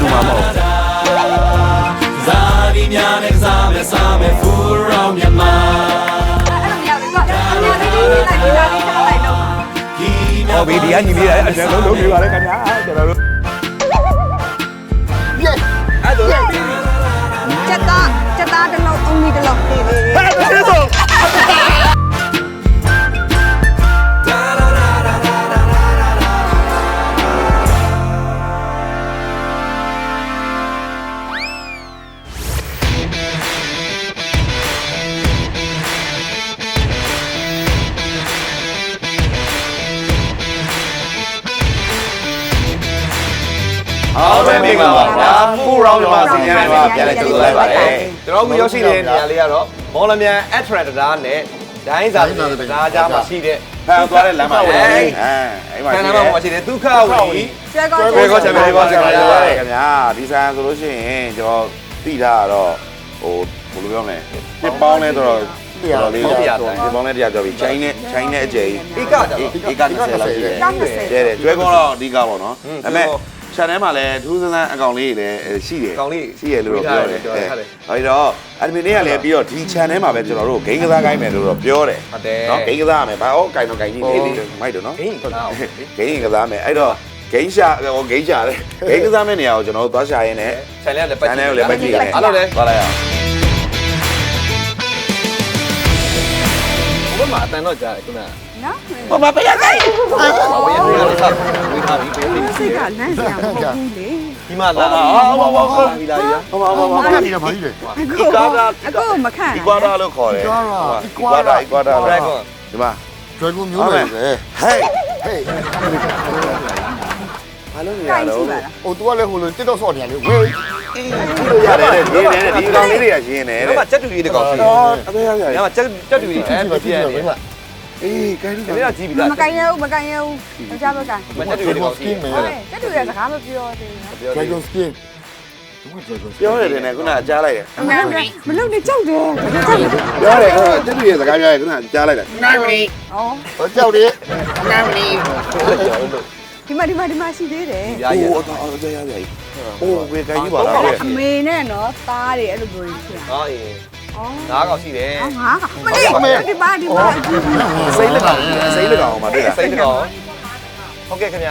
သူတို့ကတူမှာမဟုတ်ဇာတိများနဲ့စားမယ်စားမယ်ဖူရောမြန်မာအဲ့လိုမရဘူးကွာ။ညာလေးလေးလိုက်ပြီးသားလေးထားလိုက်တော့ဒီဟောဘီဒီကညီလေးအဲ့ဒါလုံးလုံးပြပါလေခင်ဗျာကျွန်တော်တို့အဲ့ဒါချက်သားချက်သားတစ်လုံးအုံးကြီးတစ်လုံးပေးပေးဟဲ့ကျေးဇူး ပြန်လဲကြိုဆိုလိုက်ပါတယ်ကျွန်တော်အခုရောက်ရှိနေတဲ့နေရာလေးကတော့မော်လမြိုင်အထရက်တရားနဲ့ဒိုင်းစာတရားကြားမှာရှိတဲ့ဖန်သွားတဲ့လမ်းမှာပဲအဲအဲ့မှာခန္ဓာမှာရှိတဲ့ဒုက္ခဝီကျွဲကောကျွဲကောချမ်းပဲကောချမ်းပဲခင်ဗျာဒီဆိုင်ဆိုလို့ရှိရင်ကျွန်တော်သိတာကတော့ဟိုဘယ်လိုပြောမလဲပြပေါင်းလဲတော့တော်လေးပြပေါင်းလဲတရားပြောပြီးချိုင်းနဲ့ချိုင်းနဲ့အကျယ်ကြီးဧကကြတော့ဧက30လောက်ရှိတယ်တဲ့တဲ့ကျွဲကောတော့အဓိကပေါ့နော်ဒါပေမဲ့ ခြံထဲမှာလည်းထူးဆန်းဆန်းအကောင်လေးတွေလည်းရှိတယ်ရှိရလို့တော့ပြောတယ်အဲဒီတော့အဒမင်တွေကလည်းပြီးတော့ဒီ channel မှာပဲကျွန်တော်တို့ဂိမ်းကစားခိုင်းမယ်လို့တော့ပြောတယ်ဟုတ်တယ်နော်ဂိမ်းကစားရမယ်ဘာဩဂိုင်တော့ဂိုင်ကြီးနေတယ်မိုက်တယ်နော်ဟင်းကောင်းဂိမ်းကစားမယ်အဲ့တော့ဂိမ်းရှာဟိုဂိမ်းရှာတယ်ဂိမ်းကစားမယ့်နေရာကိုကျွန်တော်တို့သွားရှာရင်းနဲ့ခြံလေးလည်းပတ် channel ကိုလည်းပတ်ကြည့်ရတယ်အားလုံးလည်းသွားလိုက်အောင်ဘုမအတန်တော့ကြားတယ်ခုနက နော်ဘာမပေးရခိုင်းဘာဝေးနေလဲဆက်ဝေးထားပြီပေးပြီးစိတ်ကလမ်းစရာမဟုတ်ဘူးလေဒီမှာလာအာဘာဘာဘာလာပြီလာပြီဘာဘာဘာဘာနေရပါလိမ့်လေအခုအခုမခန့်ဒီကွာတာလို့ခေါ်တယ်ဒီကွာတာဒီကွာတာဒရိုက်ကွန်ဒီမှာဒရဂွန်မျိုးလေပဲဟေးဟေးဘာလို့နေရကိုင်းတော့ရှိပါလားဟိုသူကလည်းဟိုလိုတစ်တော့ဆော့နေရလေဝေးလို့ရတယ်ဒီနေဒီကောင်လေးတွေကရင်းနေဒီတဲ့မှာချက်တူကြီးတကောင်ရှိတော့အမေရရညမှာချက်ချက်တူကြီးအဲ့ဒီမှာပြပြည့်ည့်နေနေတယ်မလား အေးကဲလို့ကဲ ကကြီးပြီလားမကင်ရဘူးမကင်ရဘူးမကြပါကန်မတက်တူရော dragon ကြီး skin ပဲဟုတ်တယ်တူရဲ့စကားမပြောသေးဘူး dragon skin ဒီက dragon skin ပြောရတယ်နဲ့ခုနကကြားလိုက်တယ်မလုပ်နဲ့မလုပ်နဲ့ကြောက်တယ်ကြောက်တယ်ပြောရတယ်ခုနကတက်တူရဲ့စကားပြောရခုနကကြားလိုက်တယ်ဩဟောကြောက်တယ်ဒီမှာဒီမှာဒီမှာရှိသေးတယ်ဟိုအော်အော်ရရရဟိုဝေကကြီးပါလားအမေနဲ့နော်သားတွေအဲ့လိုမျိုးကြီးဖြစ် ဟောအေး ငါးကောင်ရှိတယ်ငါကမလေးဒီမှာဒီမှာစိတ်လက်ကောင်စိတ်လက်ကောင်မှာတွေ့လားစိတ်တကောင်ဟုတ်ကဲ့ခင်ဗျ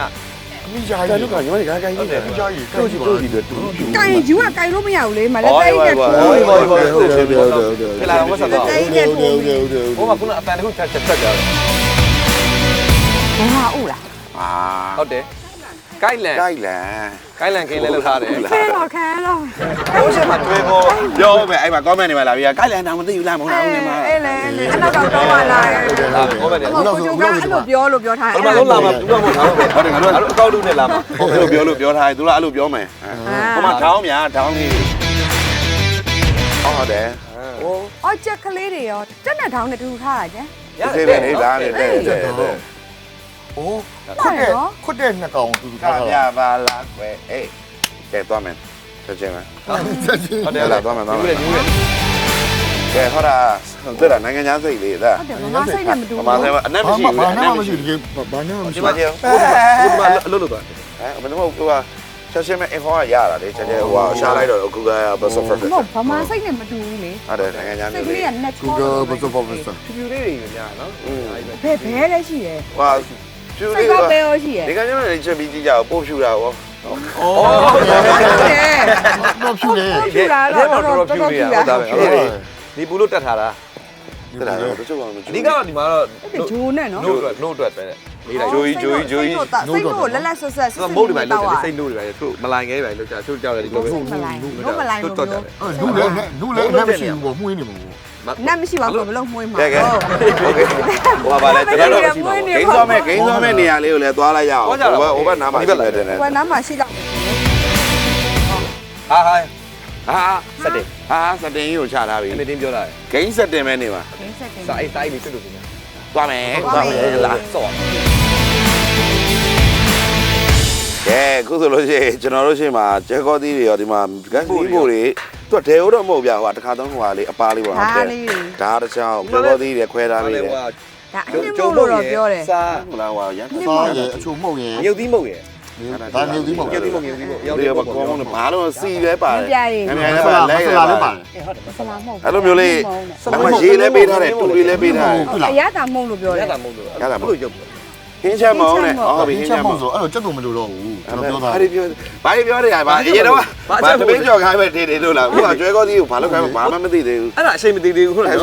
အမိယာကဲကြီးလူကောင်ညီမကြီးကိုင်းကြီးတယ်အမိယာကြီးတို့ကြည့်တို့ကြည့်တယ်တူတူကိုင်ယူကကိုင်လို့မရဘူးလေမလည်းတိုင်းနဲ့ထိုးဟောဟောဟောဟုတ်တယ်ဟုတ်တယ်ဟုတ်တယ်ဖလာတော့ဆက်တော့တိုင်းနဲ့ထိုးပြီးဟိုမှာခုနအတန်တခုချက်ချက်ကြတယ်ဘာဟုတ်လားအာဟုတ်တယ်ကိုက်လန်ကိုင်းလန် ကိုက်လန်ကင်းလဲလောက်ထားတယ်ခဲတော့ခဲတော့ဟိုရှိမှာကျွေးပေါ်ပြောမယ်အဲ့မှာ comment တွေမှာလာပြီးကိုင်းလန်တော့မသိဘူးလားမဟုတ်လားဦးနေမှာအဲ့လေအဲ့နောက်တော့တော့လာတယ်လာဟောမယ်တယ်ဟိုကိုကအဲ့လိုပြောလို့ပြောထားဘယ်မှာလုံးလာမှာဘူးတော့မဟုတ်ဘူးဟုတ်တယ်ငါတို့အဲ့လိုအကောက်တူနဲ့လာမှာအဲ့လိုပြောလို့ပြောထားတယ်သူကအဲ့လိုပြောမယ်ဟိုမှာထောင်းများထောင်းလေးဟုတ်တယ်အော်ချက်ကလေးတွေရောတက်နဲ့ထောင်းနဲ့တူထားတာကျန်ဒီပဲလေးလားတဲ့တဲ့ တဲ့အိုးခွတ်တဲ့ခွတ်တဲ့နှစ်ကောင်သူကာထားပြတာပါလားကွယ်အေးကဲသွားမယ်ဆက်ချင်းမယ်ဆက်ချင်းဟုတ်တယ်လာသွားမယ်သွားမယ်ဒီလိုကဲဟောတာတဲ့တာနိုင်ငံသားစိတ်လေးဒါဟုတ်တယ်မမစိတ်နဲ့မတူအမှန်တည်းအနက်မရှိဘာဘူးဘာအနနာက်မမရှိရှိတကယ်ဘာနာမဒီရှိမှာကျဟိုဟိုမှာအလုပ်လုပ်သွားဟမ်ဘယ်တော့ဟိုကချက်ချင်းမဲ့ info ကရတာလေချက်ချင်းဟိုရှားလိုက်တော့ Google ဘတ်ဆိုဖတ်မဟုတ်ဘာမှစိတ်နဲ့မတူဘူးလေဟုတ်တယ်နိုင်ငံသားစိမျိုးတ်ကလေးလေးက net ကူဂယ်ဘယ်ဆိုပေါ့ဘယ်ဆိုဖြူဖြူလေးတွေများနော်ဘယ်ဘဲလဲရှိတယ်ဟာ ဖြူစိလေးတ်ကကဘဲရောရှိတယ်ဒီကနေ့လည်းချက်ပြီးကြည့်ကြအောင်ပို့ဖြူတာရောဟုတ်တယ်တော့ဖြူတယ်ဖြူတာတော့တော်တော်ဖြူရဟုတ်တာပဲဒီဘူးလို့တက်ထားတာတဲ့တာတော့တချို့ကမကြအည့်ဓိကတော့ဒီမှာတော့ဂျိုးနဲ့နော်နို့အတွက်နို့အတွက်ပဲလေးလိုက်ဂျိုးကြီးဂျိုးကြီးဂျိုးကြီးစိတ်ကိုလက်လက်ဆွတ်ဆွတ်သူကမုတ်တွေပဲလောက်တယ်စိတ်နို့တွေပဲသူမလိုင်ခဲတွေပဲလောက်ကြသူကြောက်တယ်ဒီလိုပဲမလိုက်ဘူးမလိုက်ဘူးတွတ်တယ်အဲလူလည်းလူလည်းအမရှိဘူးပေါ့မှုင်းနေမှာပေါ့ နတ်မရှိပါဘူးဘလုံးမွေးမှာ ကဲကဲโอเคဟိုပါလေကျွန်တော်တို့ဂိမ်းစောမဲ့ဂိမ်းစောမဲ့နေရာလေးကိုလည်းသွားလိုက်ရအောင်ဟိုဘက်ဟိုဘက်နားမှာရှိတယ်တဲ့ ဘယ်နားမှာရှိတော့ ဟာဟာ ဟာ စက်တယ် ဟာစတင်ကြီးကိုချထားပြီ အမေတင်းပြောလာတယ် ဂိမ်းစတင်မဲ့နေမှာ ဂိမ်းဆက်တယ် စာအိတ်တိုင်းလေးဖြစ်လို့ပြင် သွားမယ်သွားမယ်လား စော့ ကဲအခုဆိုလို့ရှိရင်ကျွန်တော်တို့ရှိမှာကျဲကောသီးတွေရောဒီမှာဂတ်စလီကိုတွေ သူကဒဲဟုတ်တော့မဟုတ်ဗျာဟိုတခါသုံးဟိုဟာလေးအပားလေးပေါ့ဒါနော်လေးတွေဓာတ်တစ်ချောင်းကျဲကောသီးတွေခွဲထားပြီးတယ်ဒါအင်းမို့လို့တော့ပြောတယ်စာမလားဟိုရန်စားရအချို့မှုတ်ရမြုပ်သီးမုတ်ရယ်ရဒါမြုပ်သီးမဟုတ်မြုပ်သီးမဟုတ်မြုပ်သီးမဟုတ်ရောက်ဒီတယ်ကပေါ့ကောင်းတယ်ဘာလို့စီလဲပါတယ်ပြရည်ငမယ်ငယ်ဆလည်းပါလာလဲမဆလာလည်းပါဆလာမဟုတ်အဲ့လိုမျိုးလေးအမရေးလည်းပေးထားတယ်တူလေးလည်းပေးထားတယ် အရသာမဟုတ်လို့ပြောရတယ်တာမဟုတ်လို့ရတာမဟုတ်လို့ရုပ် ဟင်းချက်မအောင်နဲ့ဟုတ်ပြီဟဟင်းင်းချချက်က်မမအောင်ဆိုအဲ့တော့ကြက်ကုန်မလို့တော့ဘူးကျွန်တော်ပြောတာဘာတွေပြောဘာတွေပြောနေရပါအရင်တော့ဘာသမင်းကြော်ခိုင်းပဲတေးတေးလို့လားခုကကျွဲကောသေးကိုဘာလို့ခိုင်းဘာမှမသိသေးဘူးအဲ့ဒါအချိန်မတည်သေးဘူးခုနကအဲ့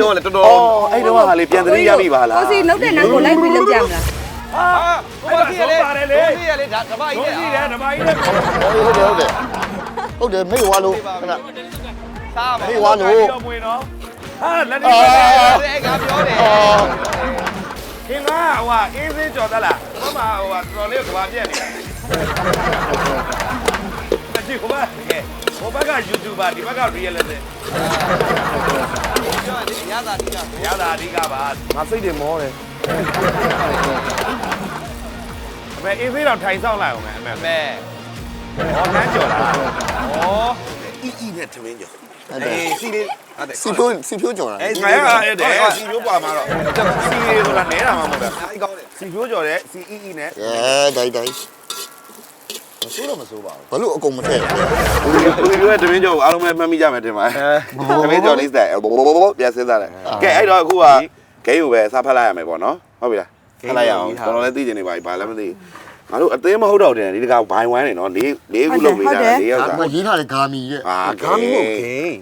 တော့လည်းတော်တော်အော်အဲ့တော့ဟာလေပြန်သတိရပြီပါလားကိုစီလောက်တဲ့နောက်ကိုလိုက်ပြီးလောက်ကြမလားဟာဟိုစီရလေပါတယ်လေစီရလေဒါဓမ္မကြီးရှိလေတယ်ဓမ္မကြီးလည်းဟုတ်တယ်ဟုတ်တယ်ဟုတ်တယ်မေ့ဝါလို့ခဏစားပါမေ့ဝါလို့တော့မွေနော်ဟာလက်နေအာပဲအဲ့ကပြောတယ် ခင်ဗျာဟိုဟာအေးစင်းကြော်သလားဟိုမှာဟိုဟာတော်တော်လေးကဘာပြက်နေတာတကြည့်ဟိုဘက်ကဟိုဘက်က YouTuber ဒီဘက်က reality ရတာဒီကရတာအဓိကပါငါစိတ်တွေမောတယ်အမေအေးစင်းတော့ထိုင်ဆောင်လိုက်အောင်မယ်အမေအမေဟောလမ်းကြော်လားဩအီအီနဲ့သမင်းကြော် ဟုတ်တယ် အေးစီလေးဟုတ်တယ်စီဖြိုးစီဖြိုးကြော်တာအဲ့ဒါအဲ့ဒါစီမျိုးပွားမှာတော့စီရီဆိုတာနဲတာမှမဟုတ်ဘူးအားကောင်းတယ်စီပြိုးကြော်တဲ့စီအီအီနဲ့အဲဒိုင်ဒိုင်မဆိုးတော့မဆိုးပါဘူး ဘာလို့အကုန်မထည့်လဲဦးဦးပြောတဲ့သမင်းကြော်ကိုအားလုံးပဲမှတ်မိကြမယ်တင်ပါသမင်းကြော်လေးစတဲ့ဘောပြန်စဉ်းစားတယ်ကဲအဲ့တော့အခုကဂိမ်းကိုပဲစားဖက်လိုက်ရမယ်ပေါ့နော်ဟုတ်ပြီလားဖက်လိုက်ရအောင်တော်တော်လေးသိကျင်နေပါပြီဘာလည်းမသိ ငါတို့အသေးမဟုတ်တော့တယ်ဒီတကဘိုင်ဝိုင်းနေနော်လေးလေးခုလုံးမိတာလေးယောက်ဒါစာကရေးထားတဲ့ဂါမီရဲ့အာဂါမီမို့ဂိမ်း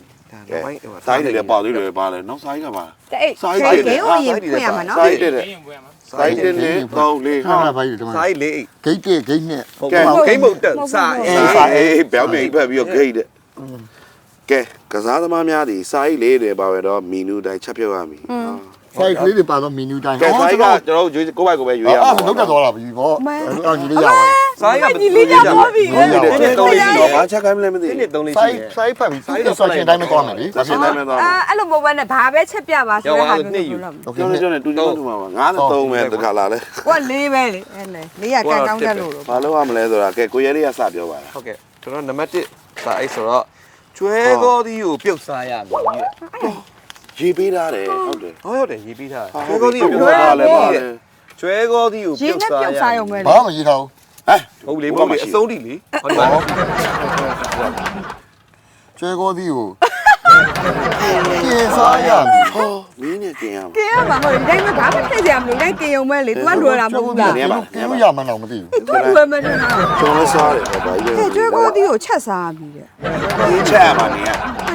ကဲစိုင်းနေတယ်ပေါ့သေးတယ်ပါလေနော်စိုင်းကပါတဲ့အဲ့ဂိမ်းကိုရင်ဖွင့်ရမှာနော်စိုင်းတဲ့စိုင်းတဲ့နဲ့ကောင်းလေးဟာဟာဘာကြီးဒီမှာစားလေးအိတ်ဂိတ်တဲ့ဂိတ်နဲ့ဟုတ်ကဲ့ဂိမ်းမဟုတ်တက်စားအေးစာအေးဘယ်မြေဖက်ပြီးတော့ဂိတ်တဲ့ကဲကစားသမားများဒီစာရေးလေးတွေပါပဲတော့မီနူတိုင်းချက်ပြုတ်ရမည် ဖိုက်ကလေးတွေပါတော့မီနူတိုင်းကဲဆိုင်းကကျွန်တော်တို့ရွေးကိုယ့်ဘက်ကိုပဲရွေးရအောအောင်င်လောက်တက်သွားတာပြီပေါ့အော်ညီလေးရပါဆိုင်းကညီလေးကြောက်ပါပြီဒီနေ့တော့လေးရှိတော့ဘာချက်ခိုင်းမလဲမသိဒီဘူးနေ့3လေးဖိုရှိက်တယ်ဖိုက်ဖတ်ပြီးဖိုက်တော့ဆိုချင်တိုင်းမသွားမယ်လေဆက်ရှင်တိုင်းမသွားဘူးအဲ့လိုမဟုတ်ဘဲနဲ့ဘာပဲချက်ပြပါဆိုတဲ့ဟာမျိုးပြောလို့မဟုတ်ကျွန်တော်ကျွန်တော်တူတူတူမှာပါ93ပဲတခါလာလဲဘူးကိုကလေးပဲလေအဲ့လေလေးရကန်ကောင်းတက်လို့တော့ဘာလို့ရမလဲဆိုတာကဲကိုရဲလေးကစပြောပါလားဟုတ်ကဲ့ကျွန်တော်နံပါတ်1စာအိတ်ဆိုတော့ကျွဲကောသီးကိုပြုတ်စားရမယ်ကြီး ရေးပေးထားတယ်ဟုတ်တယ်ဟုတ်ဟုတ်တယ်ရေးပြီးထားကျွဲကောသီးကိုပြောပါလဲပါလေကျွဲကောသီးကိုရပြုင်းတ်နဲ့စားပြုတ်ရစားရုံပဲလေဘာမှရေးထားဘူးဟဲ့ဟုတ်လေမဟုတ်လေအစိုးတိလေဟုတ်ပါဘူးကျွဲကောသီးကို ကျေစားရမယ်ဟောမင်းနဲ့ကျင်ရမှာကင်ရမှာမဟုတ်ဘူးတိုင်းမှာဘာမှထည့်စရာမလိုတိုင်းကင်ုံပဲလေ तू ကလွယ်တာမဟုတ်ဘူးလား ကျွဲကောသီးကိုရမှန်းတော့မသိဘူး तू လွယ်မှန်းနေတာကျွန်တော်စားတယ်ဘာကြီးကဲကျွေးကိုသီးကိုချက်စားပြီတဲ့ခင်းချက်ရမှာနေရ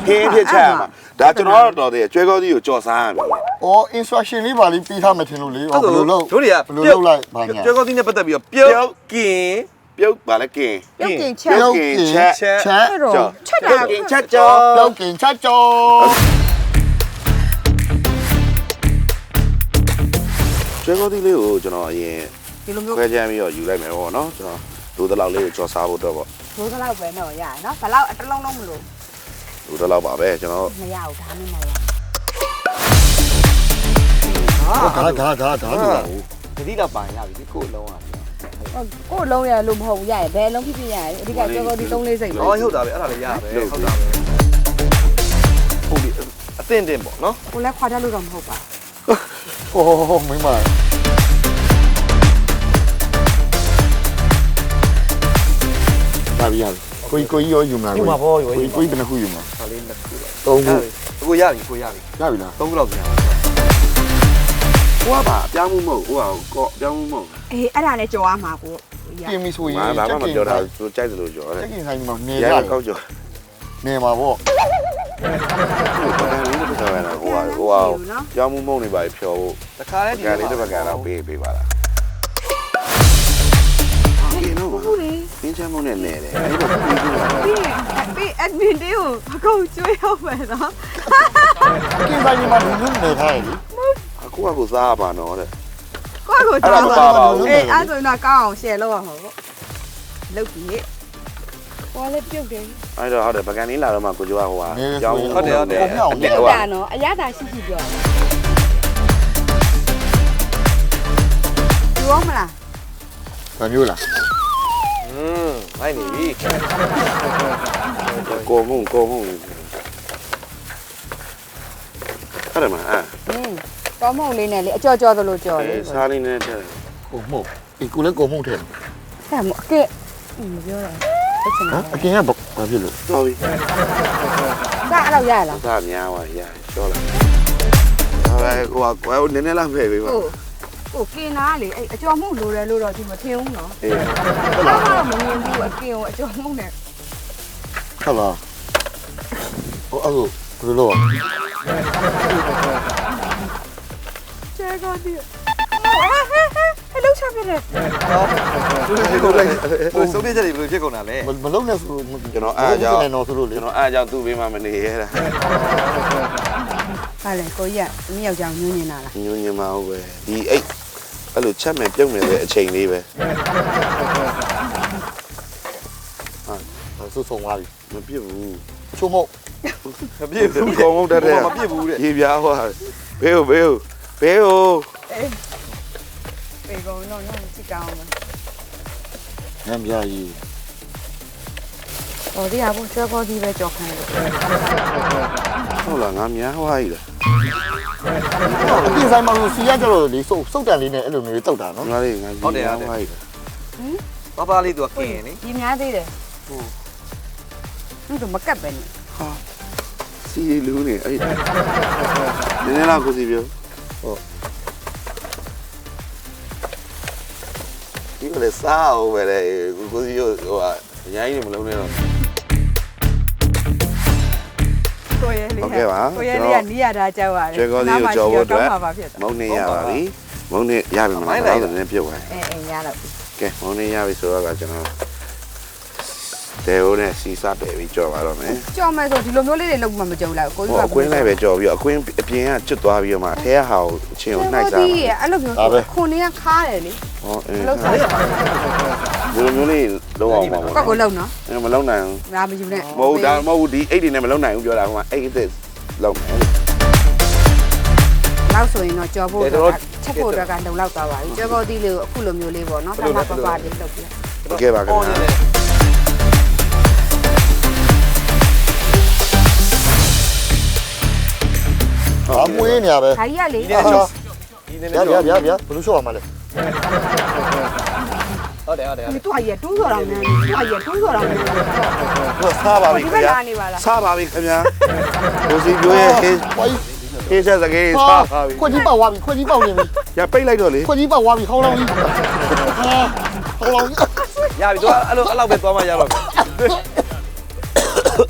ခင်းဖြစ်ချက်ရမှာဒါကျွန်တော်တော်တယ်ကျွဲကောသီးကိုကြော်စားရမယ်။အော် instruction လေးပါလေးပေးထားမှထင်လို့လေ။အော်ဘယ်လိုလုပ်တို့တွေကဘယ်လိုလုပ်လိုက်ဘာညာ ကျွဲကောသီးနဲ့ပတ်သက်ပြီးတော့ပြုတ်ကင် ပြုတ်ပါလဲကင်ပြုတ်ကင်ချက်ပြုတ်ကင်ချက်ချက်အဲ့တော့ချက်တာကင်ချက်ကြော်ပြုတ်ကင်ချက်ကြောကျွဲကောသီးလေးကိုကျွန်တော်အရင်ဒီလိုမျိုးခွဲချမ်းပြီးတော့ယူလိုက်မယ်ပေါ့နော်ကျွန်တော်ဒိုးတလောက်လေးကိုကြော်စားဖို့တော့ပေါ့ဘိုးကလောက်ပဲတော့ရရနော်ဘလောက်အတလုံးလုံးမလို့ဒိုးတလောက်ပါပဲကျွန်တော်မရဘူးဒါမှမဟုတ်။ဒါဒါဒါဒါလို့တတိလာပိုင်ရပြီကိုအလုံးอ่ะ ကိုလုံးရလို့မဟုတ်ဘူးရရဘယ်လုံးဖြစ်ဖြစ်ရရအဓိကကျွေးကိုသီး3လေးစိတ်อ๋อဟုတ်တာပဲအဲ့ဒါလည်းရပဲဟုတ်တာပဲဟုတ်ပြီအသင့်တင်ပေါ့နော်ကိုလည်းခွာတတ်လို့တော့မဟုတ်ပါ။အော်မင်းမ။ပါပြီရပြီ။ကိုကိုရောယူမှာကိုကိုကိုဘယ်နှခုယူမှာဒါလေးနှစ်ခု။သုံးခုကိုရပြီကိုရပြီရပြီလားသုံးခုလောက်ပြန် ဟိုကပါအပြောင်းမှုမဟုတ်ဟိုကောအပြောင်းမှုမဟုတ်အေးအဲ့ဒါနဲ့ကြော်ရမှာကိုရ။ပြင်ပြီဆိုရင်ဘာမှမပြောတာသူကြိုက်တယ်လို့ပြောတယ်ချက်ကင်ဆိုင်မှာနေရရကောက်ကြော်နေမှာပေါ့ဟိုကလေးတစ်ခါပဲဟိုကဟိုကပြောင်းမှုမဟုတ်နေပါဖြောဖို့တခါလဲဒီကလေးတစ်ခါကတော့ပေးပေးပါလားဒီနော်ဟုတ်လေပင်းချမ်းမုန်းနဲ့နေတယ်အဲ့တော့ပြီးပြီလားပြီးပြီး admin တေးကိုအကုန်ကျွေးရောက်မယ်နော်။ကင်ဆိုင်မှာဒီလိုနေထားရလေ အခုကကိုစားပါနော်တဲ့ကိုယ့်ကိုအဲ့ဒါမပါပါဘူးအေးအဲ့ဆိုရင်တော့ကောင်းအောင် share လုပ်ရမှာပေါ့လုပ်ပြီဟိုလည်းပြုတ်တယ်အဲ့တော့ဟုတ်တယ်ပကံလေးလာတော့မှကိုကျော်ကဟိုကပြောင်းမှုပြုတ်တာနော်အရသာရှိရှိပြောတယ်ပြောမလား။ဒါမျိုးလားอืมနိုင်နေပြီကိုမှုကိုမှုအဲ့ဒါမှအာဟင်း ကောင်းမုံလေးနဲ့လေအကြော်ကြော်သလိုကြော်လေစားလေးနဲ့တဲ့။ကိုမှုတ်။ဒီကိုလည်းကိုမှုတ်ထဲအဲ့မအကဲမပြောတော့ဟုတ်ချင်ဟမ်အကင်ကဘာဖြစ်လို့တော်ပြီတာအဲ့လောက်ရရလားသာများပါရရှော့လာဒါပဲဟိုကွယ်နည်းနည်းလာဖယ်ပေးပါဟုတ်ဟိုကင်နာလေအဲ့အကျော်မှုလိုတယ်လို့တော့ဒီမထင်ဘူးနော်အေးဘာမှမမြင်ဘူးအကင်ကိုအကျော်မှုနဲ့ဟုတ်လားဟိုအဲ့လိုဘယ်လိုလု ပ်ကျဲကောဒီအဲ့လောက်ချပြတယ်သူတို့လိုက်သူဆုံးဖြတ်ချက်တွေဘယ်လိုဖြစ်ကုန်တာလဲမလုံးနဲ့ဆိုကျွန်တော်အားကြောင့်တော့ဆိုလို့လေကျွန်တော်အားကြောင့်သူ့ဘေးမှာမနေရတာဟာလေကိုကြီးကမြေယောက်ျောင်ညွှန်းနေတာလားညဉ့်ညင်မဟုတ်ပဲဒီအိတ်အဲ့လိုချက်မယ်ပြုတ်မယ်တဲ့အချိန်လေးပဲဆိုဆုံးသွားပြီမပြစ်ဘူးချိုးမို့မပြည့်ဘူးကောင်းမဟုတ်တတ်တဲ့မပြည့်ဘူးတဲ့ရေပြားဟွာဘေးဟိုဘေးဟို ဘေးဟိုပေကုန်တော့နော်ကြည့်ကောင်းမယ်ညံပြကြီးဟောဒီဟာဘူးကျဲကောဒီပဲကြော်ခိုင်းလို့ဟုတ်လားငါများဟွာကြီးလားအပြင်ဆိုင်မှာလို့စီရကြတော့လေစုပ်စုပ်တန်လေးနဲ့အဲ့လိုမျိုးတောက်တာနော်ငါလေးငါကြီးဟွာကြီးလားပါပါလေးသူကကင်နေဒီများသေးတယ်ဟုတ်တော့မကတ်ပဲနဲ့စီရီလူနေအဲ့နည်းနည်းလောက်ကိုစီပြော ဟုတ်ဒီကလေးစားအောင်ပဲလေကိုကိုစီဟိုဟိုအညာကြီးနေမလုံးနဲ့တော့ကိုရဲလေးဟုတ်ကဲ့ပါကိုရဲလေးကနီးရတာကြောက်ရတယ်ကျွဲကောစီကိုကြော်ဖို့အတွက်မှာပါဖြစ်တာမုံနေရပါပြီမုံနေရပြီမလားတော့လည်းပြုတ်သွားအဲအဲရတော့ကဲမုံနေရပြီဆိုတော့ကကျွန်တော် တဲဟိုနဲ့စီစားပယ်ပြီးကြော်ပါတော့မယ်ကြော်မယ်ဆိုဒီလိုမျိုးလေးတွေလောက်မှမကြော်လိုက်ကိုကြီးကအကွင်းလိုက်ပဲကြော်ပြီးတော့အကွင်းအပြင်ကကျွတ်သွားပြီးတော့မှထဲကဟာကိုအချင်းကိုနှိုက်စားတယ်အဲ့လိုမျိုးခွန်လေးကခါတယ်လေဟုတ်အဲ့လိုစားဒီလိုမျိုးလေးလုံးအောင်ပါဘောကိုလုံးနော်မလုံးနိုင်ဘူးဒါမယူနဲ့မဟုတ်ဒါမဟုတ်ဒီအိတ်တွေနဲ့မလုံးနိုင်ဘူးပြောတာဟိုမှာအိတ်သစ်လုံးမယ်လောက်ဆိုရင်တော့ကြော်ဖို့ချက်ဖို့တော့ကလုံလောက်သွားပါပြီကြော်ဖို့ဒီလိုအခုလိုမျိုးလေးပေါ့နော်ဆက်မပပလေးလုပ်ပြီးဟုတ်ကဲ့ပါခင်ဗျာ ဟာမွေးနေရပဲခါကြီးကလေဒီနေ့ချောဒီနေ့ဗျာချောဗျာဗျာဗျာဘယ်လိုရှော့ရမှာလဲဟုတ်တယ်ဟုတ်တယ်ဒီတော့ရတူးစော်တော်များဒီတော့ရတူးစော်တော်များဟိုစားပါပြီဒီခင်ဘက်ဗျာလာနေပါလားစားပါပြီခင်ဗျာကိုစီပြိုးရဲ့ဟေးဝိုင်းဟေးချက်စကေးဟာစားပါပြီခွက်ကြီးပေါက်သွားပြီခွက်ကြီးပေါက်နေပြီရပိတ်လိုက်တော့လေခွက်ကြီးပေါက်သွားပြီခေါင်းလောင်းကြီးဟာခေါင်းလောင်းကြီးရပြီသူကအဲ့လိုအဲ့လောက်ပဲသွားမှရတော့မယ်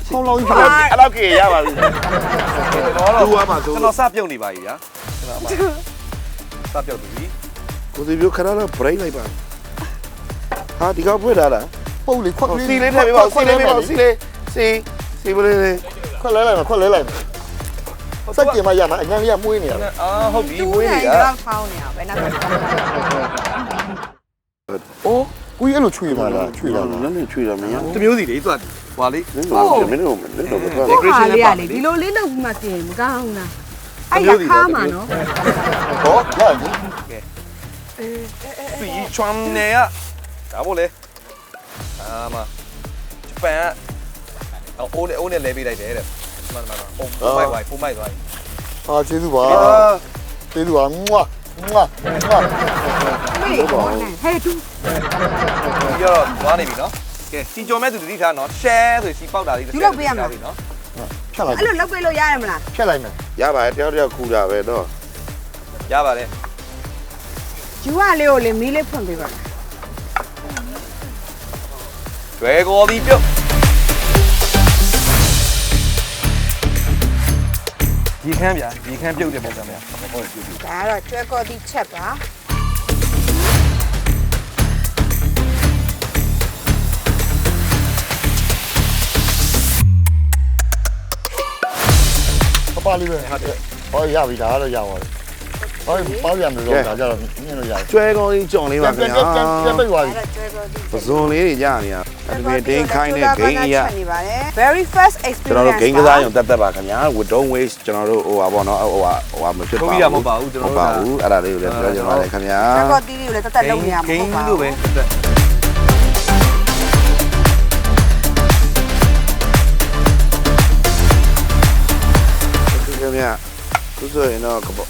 ခေါင်းလောင်းကြီးအဲ့လောက်ကြီးရပါပြီ ကျွန်တော်သူ့တော့ဝါမှာဆိုကျွန်တော်စပြုတ်နေပါပြီဗျာကျွန်တော်စပြုတ်ပြီကိုစီပြိုးခဏတော့ break လိုက်ပါဟာဒီကောက်ဖွင့်လာတာပုတ်လေခွက်စီလေးထည့်ပေးပါစီလေးပေးပါစီလေးစီစီပလေးလေးခွက်လဲလိုက်မှာခွက်လဲလိုက်မှာစက်ကျင်မရမှာအញ្ញမ်းလေးကမွေးနေရအာဟုတ်ပြီတူးမွေးနေနေတာတော့ဖောင်းနေအောင်ပဲနောက်အိုးကိုကြီးအဲ့လိုချွေမှာလားချွေလာနလားည်းနည်းချွေတာမရတမျိုးစီလေသူက ဟွာလေးနည်းနည်းမင်းတို့မင်းတို့မတော်ကိုဟာလေးကလေဒီလိုလေးလုပ်ပြီးမှပြင်မကောင်းလားအဲ့ရခါမှာနော်ဟောလာပြီသူကြီးချွမ်နေရဒါမို့လေအာမဂျပန်ကအိုးနဲ့အိုးနဲ့လဲပေးလိုက်တယ်တဲ့မှန်မှန်မှန်ပုံမိုက်ဝိုင်ပုံမိုက်သွားပြီဟာကျေးဇူးပါကျေးဇူးပါမွာမွာမွာမေးဟဲ့တူ ပြီးတော့သွားနေပြီနော် ကဲစီကြော်မဲ့သူတတိထားနော် share ဆိုစီပေါက်တာလေးနော်ဖြတ်လိုက်အဲ့လိုလုပ်ပေးလို့ရတယ်မလားဖြတ်လိုက်မယ်ရပါတယ်တယောက်တယောက်ခူတာပဲတော့ရပါတယ်ယူရလေးကိုလေမီးလေးဖွင့်ပေးပါလားကျွဲကောဒီပြုတ်ဒီခမ်းဗျာဒီခမ်းပြုတ်တဲ့ပုံစံဗျာဟုတ်ပြုတ်ပြုတ်ဒါကတော့ကျွဲကောတိချက်ပါ ပပလေးပဲဟုတ်တယ်ဟောရပြီဒါကတော့ရပါတယ်ဟောပေါ့ရမယ်လို့ဒါကြတော့မြင်လို့ရတယ်ကျွဲကောင်းကြီးကြော်လေးပါခင်ဗျာပြန်ပိတ်သွားပြီဒါကတော့ကျွဲကောတိပဇွန်လေးတွေကြာနေရအဒမင်တင်းခိုင်းတဲ့ဂိမ်းကြီးရနေပါတယ် very first experience ကျွန်တော်တို့ဂိမ်းကစားရုံတက်တက်ပါခင်ဗျာ we don't waste ကျွန်တော်တို့ဟိုပါပေါ့နော်ဟိုဟာဟိုဟာမဖြစ်ပါဘူးထုတ်ပြီးတာမဟုတ်ပါဘူးကျွန်တော်ဟုတ်တို့ပါဘူးအဲ့ဒါလေးကိုလည်းပြောချင်ပါတယ်ခင်ဗျာကျွဲကောတိလေးကိုလည်းတတ်တတ်လုပ်နေရမှာဂိမမ်းဟုတ်ပါလို့ဘူးပဲတက်ခင် ဆိုရင်တော့ကပ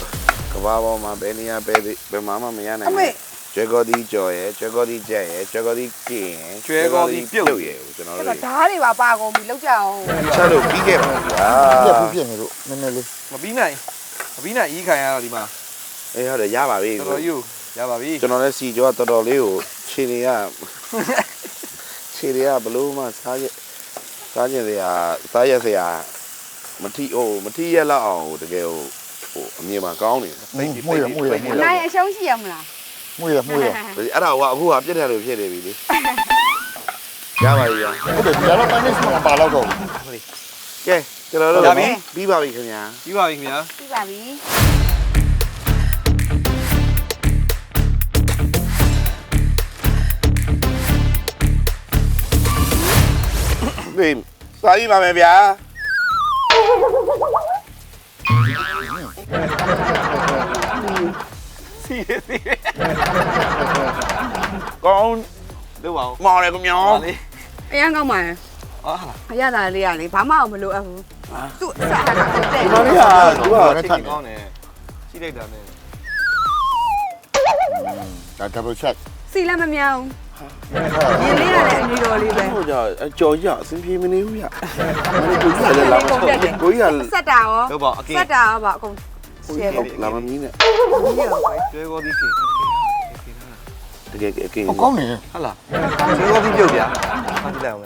ကဘာပေါ်မှာဘယ်နေရာပဲဘယ်မှာမှမရနိုင်အမေဘူးကျွဲကောဒီကြော်ရယ်ကျွဲကောဒီကြက်ရယ်ကျွဲကောဒီကင်းရယ်ရယ်ကိုကျွန်တော်အဲ့တို့တော့ဓာတ်တွေပါပါကုန်ပြီလောက်ကြအောင်ချက်လို့ပြီးခဲ့ပါဗျာပြက်ပြက်နေလို့နည်းနည်းလေးမပြီးနိုင်မပြီးနိုင်ဤခံရတော့ဒီမှာအေးဟုတ်တယ်ရပါပြီတော်တော်ယူရပါပြီကျွန်တော်လည်းစီကြောတော်တော်လေးကိုခြေတွေကခြေတွေကဘလို့မှစားရစားကျင်စရာစားရစရာမထီဟိုမထီရက်လောက်အောင်တကယ်ဟို ဟိုအမြင်မှာကောင်းနေမှုရမှုရမှုရနိုင်အရှုံးရှိရမလားမှုရမှုရအဲ့ဒါကအခုကပြက်တယ်လို့ဖြစ်နေပြီလေရပါပြီဗျာဟုတ်တယ်ဒီကတော့ manage မှာပါတော့တော့ကဲကျွန်တော်တို့ပြီးပါပြီခင်ဗျာပြီးပါပြီခင်ဗျာပြီးပါပြီဒီစားရပါမယ်ဗျာ ကောင်းလုပ်ပါဦးမောင်ရခင်ဗျာဟာလေအရင်ကောင်းပါရဲ့ဟာအရသာလေးကလေဘာမှမလိုအပ်ဘူးသူ့အစားကတက်ဒီမလေးကသူကချစ်ကောင်းတယ်ရှိလိုက်တာနဲ့ဒါ double check စီလည်းမမြောင်ရင်လေးကလည်းအနေတော်လေးပဲဟိုကြောကြော်ကြီးအစင်ပြေမနေဘူးဗျကိုကြီးလည်းလာမကိုကြီးကဆက်တာရောလုပ်ပါအကင်းဆက်တာရောပါအကုန် ရှယ်လာမမီးနဲ့ပြီးရောပဲကျွဲကောဒီကင်းတကယ်အကင်းဟောကောင်းနေဟုတ်လားကျွဲကောဒီပြုတ်ဗျာဖမ်းကြည့်လိုက်အောင်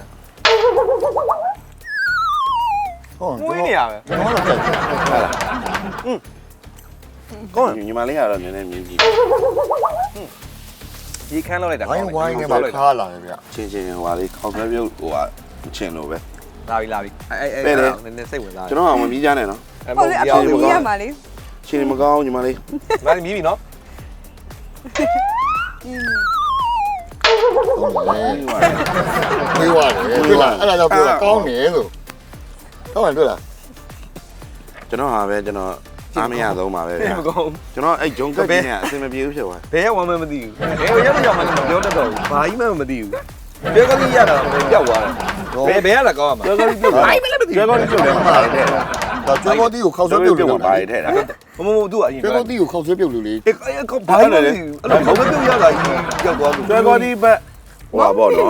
ဟုတ်မွေးနေရပဲကျွန်တော်တို့တက်ဟာလားကောင်းညီမလေးကတော့နည်းနည်းမြင်ကြည့်ဒီခန်းလောက်လိုက်တာဝိုင်းဝိုင်းနဲ့မှာခါလာတယ်ဗျချင်းချင်းဟိုဟာလေးခေါက်ဆွဲပြုတ်ဟိုဟာချင်းလို့ပဲလာပြီလာပြီအဲအဲနည်းနည်းစိတ်ဝင်စားကျွန်တော်ကမမီးကြနဲ့နော်ဟုတ်လေအဖေကြီးရမှာလေ ချင်းမကောင်းညီမလေးငါမြည်ပြီနော်ဟုတ်တယ်မေးရတယ်တွေ့လားအဲ့ဒါတော့ပြောကောင်းနေလို့ဟုတ်တယ်တွေ့လားကျွန်တော်ဟာပဲကျွန်တော်အားမရဆုံးပါပဲဘယ်မကောင်းကျွန်တော်အဲ့ဂျုံကက်ကြီးနဲ့အစင်မပြေဘူးဖြစ်သွားဘယ်ရောက်မှမသိဘူးဘယ်ရောက်ရောက်မှလည်းမပြောတတ်တော့ဘူးဘာကြီးမှမသိဘူးကျွဲကောဒီရတာပျောက်သွားတယ်ဘယ်ဘယ်ရတာကောင်းရမှာကျွဲကောင်းပြုတ်ဘာမှလည်းမသိကျွဲကောင်းပြုတ်တယ်မှာပါတယ်တဲ့ ဒါကျွဲကောတီးကိုခောက်ဆွဲကျွဲပြုတ်ပြုတ်လို့မှာပါတယ်တဲ့တာမမမသူကအရင်ကျွဲကောတီးကိုခောက်ဆွဲပြုတ်လို့လေအေးကောဘာလဲအဲ့လိုဘောမပြုတ်ရတာကြီးပျောက်သွားလို့ကျွဲကောဒီဘက်ဟိုပါပေါ့နော်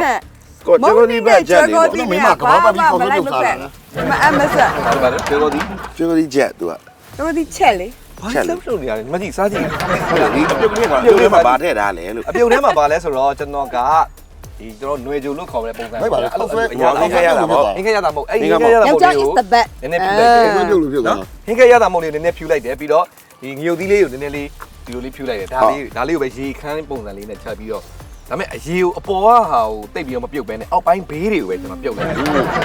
ကိုကျွဲကောဒီဘက်ချက်နေပေါ့ဒီမိမကဘာပါပြီးခောက်ဆွဲပြုတ်စားတာလားမအမဆက်ဘာလဲကျွဲကောဒီကျွဲကောဒီချက်သူကတို့ဒီချက်လေဘာလှုပ်လှုပ်နေရတယ်မကြည့်စားကြည့်ဟုတ်တယ်ဒီအပြုတ်ကလေးကအပြုတ်လေးမှာဗာထည့်ထားလဲလို့အပြုတ်ထဲမှာဘာလဲဆိုတော့ကျွန်တော်က ဒီကျွန်တော်ຫນွေကြုံလို့ခေါ်တဲ့ပုံစံ ไม่ပါလေခောက်ဆွဲ အင်္ဂါရတာမဟုတ်အင်္ဂါရတာမဟုတ်အဲ့ဒီအင်္ဂါရတာမ ယော ဟုတ် က်ျား လေး is ကို the bet နည်းနည်းပြလိုက်တယ် ခောက်ဆွဲပြုတ်လို့ပြုတ်သွား ဟင်းကရတာမဟုတ်လေးနည်းနည်းဖြူလိုက်တယ်ပြီးတော့ဒီငရုတ်သီးလေးကိုနည်းနည်းလေးဒီလိုလေးဖြူလိုက်တယ်ဒါလေးဒါလေးကိုပဲရေခမ်းပုံစံလေးနဲ့ချက်ပြီးတော့ဒါပေမဲ့အရေကိုအပေါ်ကဟာကိုတိတ်ပြီးတော့မပြုတ်ဘဲနဲ့အောက်ပိုင်းဘေးတွေကိုပဲကျွန်တော်ပြုတ်လိုက်တယ်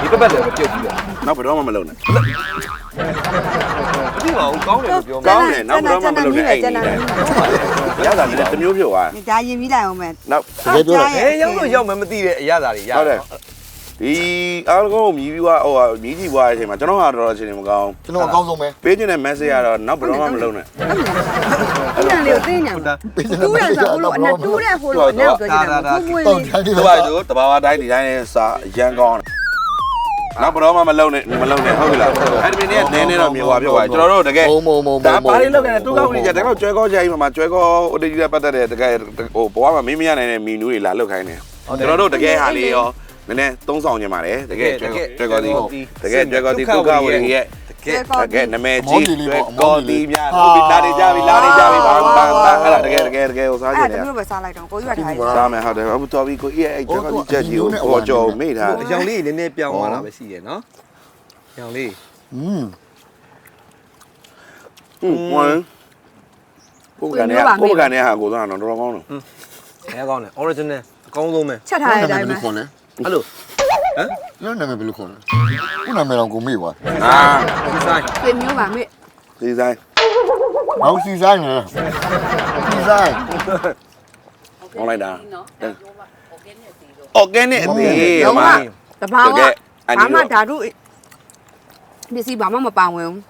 ဒီပက်ပက်လည်းပဲပြုတ်ပြီးတော့ နောက်ဘယ်တော့မှမလုပ်နဲ့ မသိပါဘူးကောင်းတယ်လို့ပြောမှာ ကောင်းတယ်နောက်ဘယ်တော့မှမလုပ်နဲ့အဲ့ဒီလေ ရတာလည်းတစ်မျိုးပြောသွားဒါရင်ပြီးလိုက်အောင်မယ်နောက်တကယ်ပြောတာဘယ်ရောက်လို့ရောက်မှမသိတဲ့အရာသာတွေရဟုတ်တယ်ဒီအားလုံးကိုမြည်ပြီးွားဟိုမြည်ကြည့်ွားတဲ့အချိန်မှာကျွန်တော်ကတော့တော်တော်အချိန်မကောင်းကျွန်တော်အကောင်းဆုံးပဲပေးခြင်းတဲ့ message ကတော့နောက်ဘယ်တော့မှမလုပ်နဲ့အဲ့ဒါလေးကိုသိညာမှာတူးရဆိုဟိုလိုအနက်တူးတဲ့ဟိုလိုအနက်ပြောချင်တာကိုကိုတောကိုင်းချမ်းဒီသူပါကသူတဘာဝတိုင်းဒီတိုင်းနဲ့စာရန်ကောင်း နောက်ဘယ်တော့မှမလုပ်နဲ့မလုပ်နဲ့ဟုတ်ပြီလားအဲ့ဒီနေ့နဲနဲတော့မြေွားပြောပါကျွန်တော်တို့တကယ်မုံမုံမုံဒါပါလေးလောက်ကနေသူကောက်နေကြတကောက်ကျွဲကောကြိုင်းမှာကျွဲကောဟိုတကြီးလည်းပတ်သက်တဲ့တကယ်ဟိုဘဝမှာမင်းမရနိုင်တဲ့မီနူးတွေလာလုတ်ခိုင်းတယ်ကျွန်တော်တို့တကယ်ဟာလေးရောနည်းနည်းသုံးဆောင်ကြပါတယ်တကယ်ကျွဲကျွဲကောဒီတကယ်ကျွဲကောဒီဒုက္ခဝေရဲ့တ ကယ်တကယ်နမဲကြီးကျွဲကောဒီများဟုတ်ပြီလာနေကြပြီလာနေကြပြီဘာဘာဘာအဲ့ဒါတကယ်တကယ်တကယ်ဟိုစားကြအဲ့တယ်ဒါမျိုးပဲစားလိုက်တော့ကိုကြီးကထားရစားမယ်ဟုတ်တယ်အခုတော်ပြီကိုကြီးအဲ့ကျွဲကောဒီချက်ကြီးကိုဟောကြော်မိထားတယ်အကြောင်လေးနည်းနည်းပြောင်းသွားတာပဲရှိတယ်နော်အကြောင်လေးอืมဟွန်းကိုကနေကိုကနေဟာကိုသားတော့တော်တော်ကောင်းတယ်အဲကောင်းတယ် original အကောင်းဆုံးပဲချက်ထားတဲ့အတိုင်းပဲခေါ်လဲ အဲ့လိုလောနာမည်ဘယ်လိုခေါ်လဲခုနာမည်တော့ကိုမေ့ပါအာဒီဆိုင်ပြင်မျိုးပါမေဒီဆိုင်ဟောစီဆိုင်နော်စီဆိုင်ဟောလိုက်တာ organic အသေးလုံးဝမှာတဘာတဝကယ်အဘာနီမှတော့ဓာတုပစ္စည်းဘာမှမပါဝင်ဘူး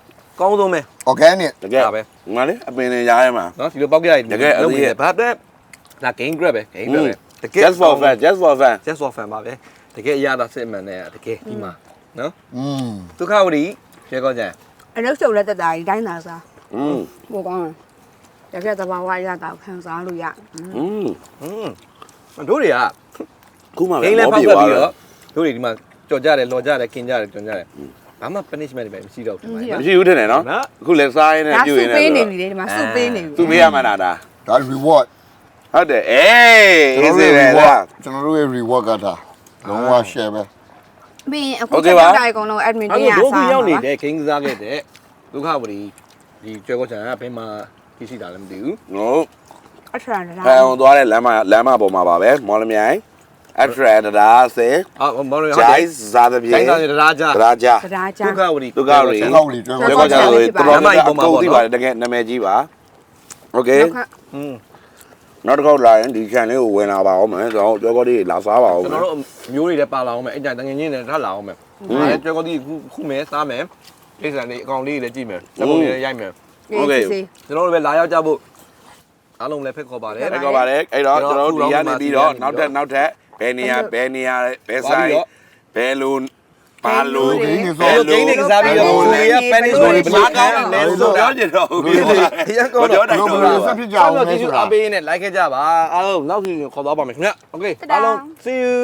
ကောင်းဆုံးပဲ organic တကယ်ဒါပဲငါလေအပင်နဲ့ရားထဲမှာနော်ဒီလိုပောက်ကြလိုက်တကယ်အသေးရဲ့ဘာတဲ့ဒါ game grab ပဲ game grab ပဲတကယ် just for fun just for fun just for fun ပါပဲ တကယ်အရသာစစ်မှန်တဲ့တကယ်ဒီမှာနော် อืม ဒုက္ခဝရီရေကောကြံ အလုပ်ချုပ်လက်တက်တာဒီတိုင်းသာစား อืม ပိုကောင်းတယ် တကယ်တဘာဝရတာခံစားလို့ရ อืม ဟွန်းတို့တွေက ခုမှပဲ ဂိမ်းလဲ မော ဖောက် ပြေ ပြ သွား ပြီး တော့ တော့တို့တွေဒီမှာကြော်ကြတယ်လော်ကြတယ်กินကြတယ်ကြွန်ကြတယ်ဘာမှ punishment တွေပဲမရှိတော့ဘူး မရှိဘူးထင်တယ်နော် နော် အခုလည်းစားရင်းနဲ့ ဒါ ပြုတ် စု ရင်းနဲ့ ပေးနေပြီလေဒီမှာစုပေးနေပြီ သူပေးရမှာလားဒါ ဒါ reward ဟုတ်တယ်အေး ကျွန် အေး တော် စေ တို့ တယ် reward လား ကျွန်တော်တို့ရဲ့ reward ကဒါ လုံးဝ share ပဲ ပြီးရင်အခု ဟုတ် ချ ကဲ့ က် ပါ တာအကုန်လုံး admin အဲ့ တင်ရ တော့တို့ စား ကရောက်နေ ပါ တယ်ဂိမ်းကစားခဲ့တဲ့ဒုက္ခဝရီဒီကျွဲကောချန်ကဘယ်မှာသိရှိတာလဲမသိဘူး နော် အထရန်လာ အဲအောင်သွားတဲ့လမ်းမလမ်းမပေါ်မှာပါပဲမော်လမြိုင်အထရန်ဒါစေ အာမော်ရ ဂျိုင်းဇာသပြေ ဂျိုင်းသားတွေတရားကြ ဒါကြ တရားချ ဒုက္ခဝရီ ဒုက္ခဝရီ ကျွန်တော်လေးတွဲ ဒီ ပါ ကောကြောင့်ဆိုတော်တော်များများအကုန်သိပါတယ်တကယ်နာမည်ကြီးပါโอเค อืม နောက်တစ်ခေါက်လာရင်ဒီ channel ကိုဝင်လာပါအောင်မယ်ကျွန်တော်ကြောကောလေးလာစားပါအောင် ကျွန်တော်တို့မျိုးတွေလည်းပါလာအောင်မယ်အဲ့ကြတငငင်းတွေထပ်လာအောင်မယ်အဲကျွဲကောဒီခုခုမယ်စားမယ်အိစံလေးအကောင်လေးတွေလည်းကြည့်မယ်လက်ပုံလေးလည်းရိုက်မယ် โอเค ကျွန်တော်တို့ပဲလာရောက်ကြဖို့အားလုံးလည်းဖိတ်ခေါ်ပါတယ် အဲ့ကောပါတယ်အဲ့တော့ကျွန်တော်တို့ဒီကနေပြီးတော့နောက်ထပ်နောက်ထပ်ဘယ်နေရာဘယ်နေရာဘယ်ဆိုင်ဘယ်လို ပါလို့ ဂိမ်းနေ ဘ စော ယ်လိုဂိမ်းတွေကစားပြီးတော့ကိုရီးယား Spanish တွေဘယ်လိုကောင်းလဲဆို ပြော တော့ ကြတော့ဘူး ဒီရကော ပြော တော့ နိုင် ဘ တော့ ယ်လိုဆက်ဖြစ်ကြ အား အောင် လုံး လဲ ကျေးဇူး ဆိုတာ အပေးနဲ့ like ခဲ့ကြပါအားလုံးနောက်စီခေါ်သွားပါမယ်ခင်ဗျโอเคအားလုံး see you